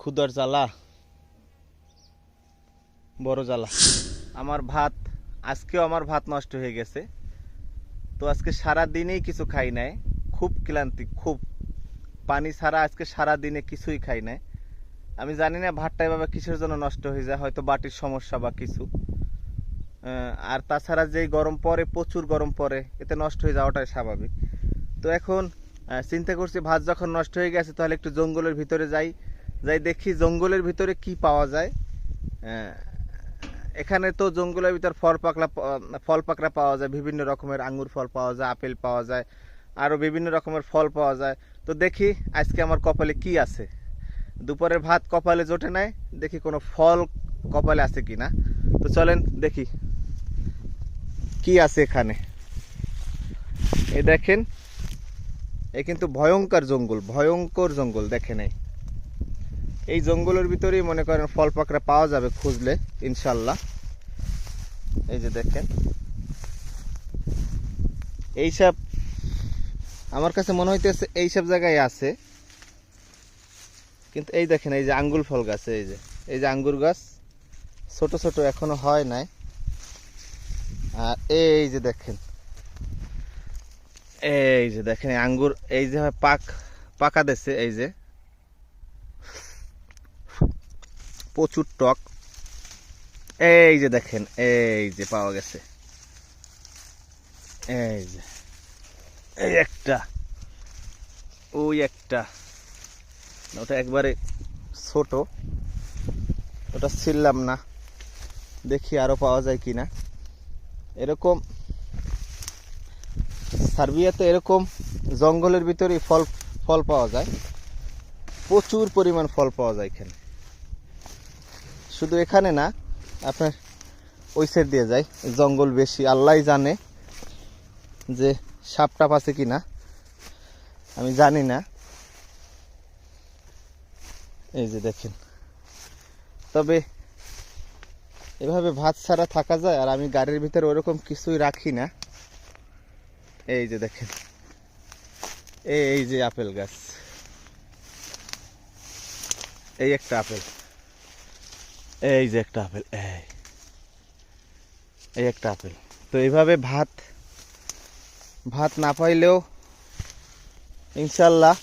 ক্ষুদার জ্বালা, বড় জ্বালা। আমার ভাত, আজকেও আমার ভাত নষ্ট হয়ে গেছে। তো আজকে সারা দিনেই কিছু খাই নাই। খুব ক্লান্তি, খুব। পানি ছাড়া আজকে সারা দিনে কিছুই খাই নাই। আমি জানি না ভাতটা এভাবে কিসের জন্য নষ্ট হয়ে যায়, হয়তো বাটির সমস্যা বা কিছু। আর তাছাড়া যেই গরম পড়ে প্রচুর গরম পড়ে এতে নষ্ট হয়ে যাওয়াটাই স্বাভাবিক। তো এখন চিন্তা করছি ভাত যখন নষ্ট হয়ে গেছে, তাহলে একটু জঙ্গলের ভিতরে যাই। যাই দেখি জঙ্গলের ভিতরে কি পাওয়া যায়। আহ, এখানে তো জঙ্গলের ভিতর ফল পাকলা ফল পাকড়া পাওয়া যায় বিভিন্ন রকমের আঙ্গুর ফল পাওয়া যায় আপেল পাওয়া যায় আরও বিভিন্ন রকমের ফল পাওয়া যায়। তো দেখি আজকে আমার কপালে কি আছে। দুপুরের ভাত কপালে জোটে নাই দেখি কোনো ফল কপালে আছে কি না তো চলেন দেখি কি আছে এখানে। এ দেখেন এ কিন্তু ভয়ঙ্কর জঙ্গল ভয়ঙ্কর জঙ্গল দেখে নাই। এই জঙ্গলের ভিতরেই মনে করেন ফল পাকড়া পাওয়া যাবে খুঁজলে, ইনশাল্লাহ। এই যে দেখেন। এইসব আমার কাছে মনে হইতেছে এইসব জায়গায় আছে। কিন্তু এই দেখেন, এই যে আঙ্গুল ফল গাছ, এই যে এই যে আঙ্গুর গাছ, ছোট ছোট এখনও হয় নাই। আর এই যে দেখেন, এই যে দেখেন আঙ্গুর, এই যে পাক, পাকা দেছে, এই যে। প্রচুর টক। এই যে দেখেন, এই যে পাওয়া গেছে। এই যে, এই একটা, ওই একটা। ওটা একবারে ছোট, ওটা ছিললাম না। দেখি আরও পাওয়া যায় কিনা। এরকম, সার্বিয়াতে এরকম জঙ্গলের ভিতরে ফল ফল পাওয়া যায়। প্রচুর পরিমাণ ফল পাওয়া যায় এখানে। শুধু এখানে না, আপনার ওই সাইড দিয়ে যায় জঙ্গল বেশি, আল্লাহ জানে যে সাপ টাপ আছে কিনা। আমি জানি না। এই যে দেখেন। তবে এভাবে ভাত ছাড়া থাকা যায়, আর আমি গাড়ির ভিতরে ওরকম কিছুই রাখি না। এই যে দেখেন। এই যে আপেল গাছ। এই একটা আপেল। এই যে একটা আপেল, এই এই একটা আপেল। তো এইভাবে ভাত ভাত না পাইলেও ইনশাল্লাহ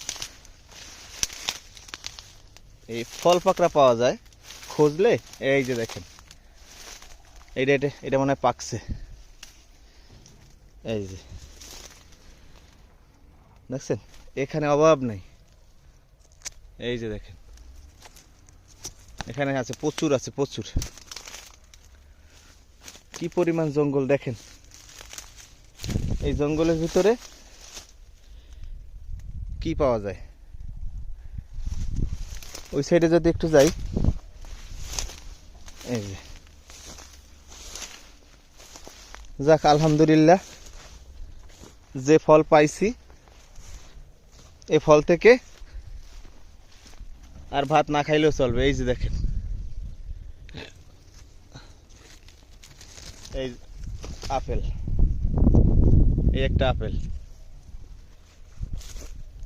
এই ফল পাকড়া পাওয়া যায়। খুঁজলে এই যে দেখেন, এইটা, এটা এটা মনে হয় পাকছে। এই যে, দেখছেন? এখানে অভাব নেই। এই যে দেখেন এখানে আছে প্রচুর আছে প্রচুর। কি পরিমাণ জঙ্গল দেখেন? এই জঙ্গলের ভিতরে কি পাওয়া যায়? ওই সাইডে যদি একটু যাই, এই যে। যাক, আলহামদুলিল্লাহ, যে ফল পাইছি এই ফল থেকে আর ভাত না খাইলেও চলবে, এই যে দেখেন। এই আপেল। এই একটা আপেল।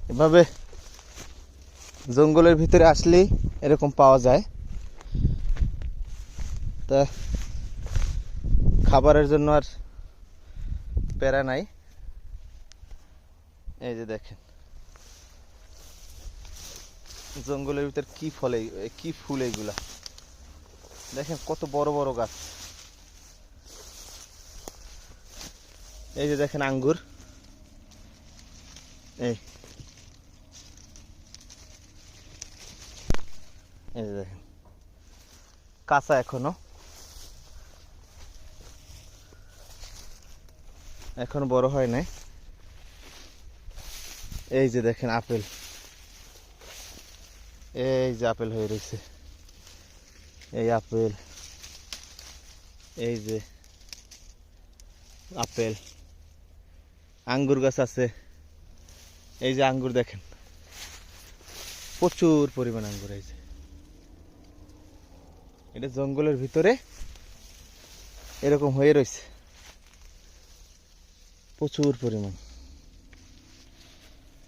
এভাবে জঙ্গলের ভিতরে আসলেই এরকম পাওয়া যায়। তা খাবারের জন্য আর প্যারা নাই। এই যে দেখেন। জঙ্গলের ভিতর কি ফলে কি ফুল এইগুলা? দেখেন কত বড় বড় গাছ। এই যে দেখেন আঙ্গুর। এই। এই যে দেখেন। কাঁচা এখনও। এখনও বড় হয় নাই। এই যে দেখেন আপেল। এই যে আপেল হয়ে রয়েছে। এই আপেল। এই যে আপেল। আঙ্গুর গাছ আছে। এই যে আঙ্গুর দেখেন। প্রচুর পরিমাণ আঙ্গুর এই যে। এটা জঙ্গলের ভিতরে এরকম হয়ে রয়েছে। প্রচুর পরিমাণ।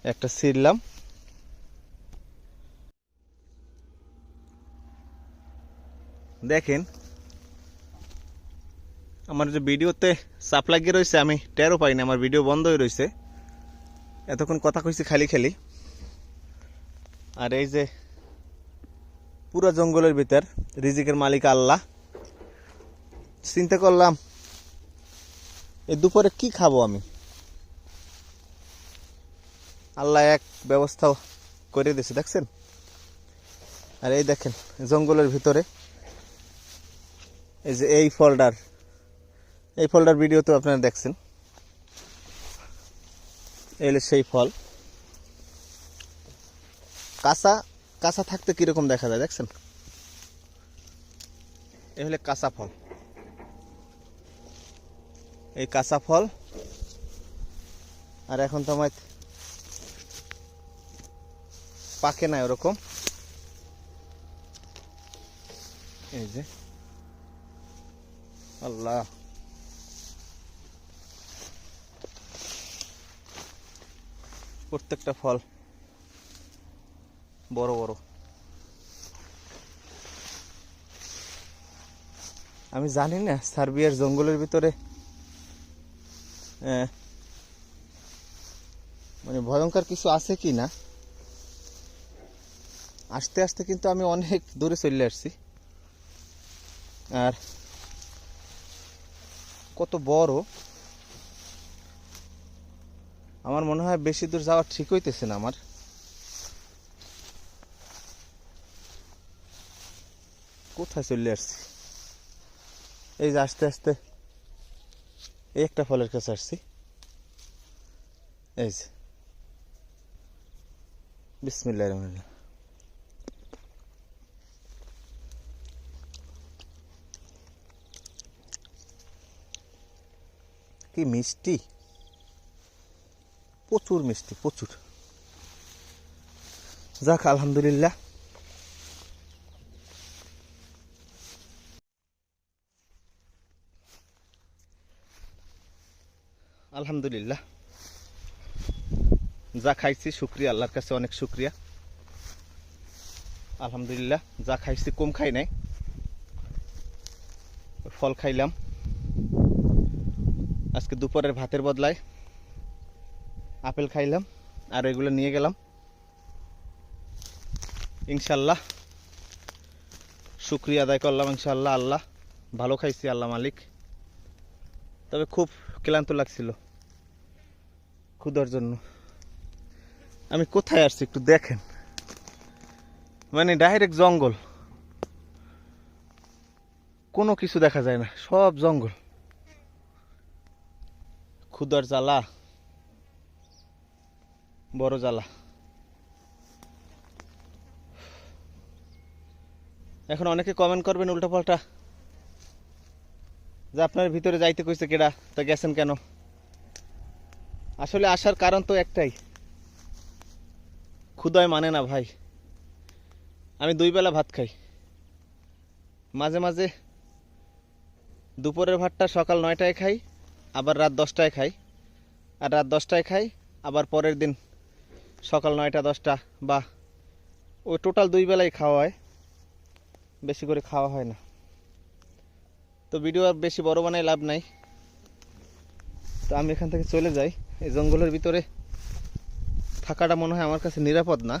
একটা ছিঁড়লাম। দেখেন, আমার যে ভিডিওতে চাপ লাগিয়ে রয়েছে, আমি টেরও পাইনি আমার ভিডিও বন্ধ হয়ে রয়েছে। এতক্ষণ কথা কইছি খালি খালি। আর এই যে পুরো জঙ্গলের ভিতর, রিজিকের মালিক আল্লাহ। চিন্তা করলাম, এই দুপুরে কি খাব আমি? আল্লাহ এক ব্যবস্থা করে দিয়েছে, দেখছেন? আর এই দেখেন, জঙ্গলের ভিতরে এই যে এই ফলটার এই ফলটার ভিডিও তো আপনারা দেখছেন। এই হলো সেই ফল। কাঁচা কাঁচা থাকতে কীরকম দেখা যায় দেখছেন? এই হলে কাঁচা ফল। এই কাঁচা ফল। আর এখন তো আমার পাকে না ওরকম। এই যে। আল্লাহ। প্রত্যেকটা ফল বড় বড়। আমি জানি না, সার্বিয়ার জঙ্গলের ভিতরে মানে ভয়ঙ্কর কিছু আছে কি না? আস্তে আস্তে কিন্তু আমি অনেক দূরে চলে আসছি। আর কত বড়। আমার মনে হয় বেশি দূর যাওয়া ঠিক হইতেছে না আমার। কোথায় চলে আসছি? এই যে আস্তে আস্তে এই একটা ফলের কাছে আসছি। এই যে। বিসমিল্লাহ রহমান কি মিষ্টি? প্রচুর মিষ্টি, প্রচুর। যাক, আলহামদুলিল্লাহ। আলহামদুলিল্লাহ। যা খাইছি, শুক্রিয়া, আল্লাহর কাছে অনেক শুক্রিয়া। আলহামদুলিল্লাহ, যা খাইছি, কম খাই নাই। ফল খাইলাম। আজকে দুপুরের ভাতের বদলায় আপেল খাইলাম, আর এগুলো নিয়ে গেলাম। ইনশাল্লাহ, শুক্রিয়া আদায় করলাম ইনশাল্লাহ, আল্লাহ ভালো খাইছি, আল্লাহ মালিক। তবে খুব ক্লান্ত লাগছিল ক্ষুধার জন্য। আমি কোথায় আসছি একটু দেখেন। মানে ডাইরেক্ট জঙ্গল। কোনো কিছু দেখা যায় না, সব জঙ্গল। ক্ষুদার জ্বালা, বড় জ্বালা। এখন অনেকে কমেন্ট করবেন উল্টাপাল্টা যে আপনার ভিতরে যাইতে কইছে কেডা, তা গেছেন কেন? আসলে আসার কারণ তো একটাই। ক্ষুদায় মানে না ভাই। আমি দুই বেলা ভাত খাই। মাঝে মাঝে দুপুরের ভাতটা সকাল নয়টায় খাই আবার রাত দশটায় খাই। আর রাত দশটায় খাই, আবার পরের দিন সকাল নয়টা, দশটা বা ওই টোটাল দুই বেলাই খাওয়া হয়। বেশি করে খাওয়া হয় না। তো ভিডিও আর বেশি বড় বানায় লাভ নাই। তো আমি এখান থেকে চলে যাই। এই জঙ্গলের ভিতরে থাকাটা মনে হয় আমার কাছে নিরাপদ না।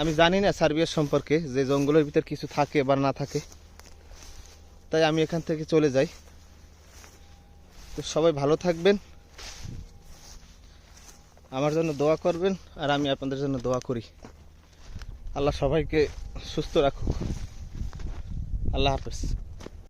আমি জানি না সার্বিয়ার সম্পর্কে যে জঙ্গলের ভিতর কিছু থাকে বা না থাকে। তাই আমি এখান থেকে চলে যাই। তো সবাই ভালো থাকবেন। আমার জন্য দোয়া করবেন আর আমি আপনাদের জন্য দোয়া করি। আল্লাহ সবাইকে সুস্থ রাখুক। আল্লাহ হাফেজ।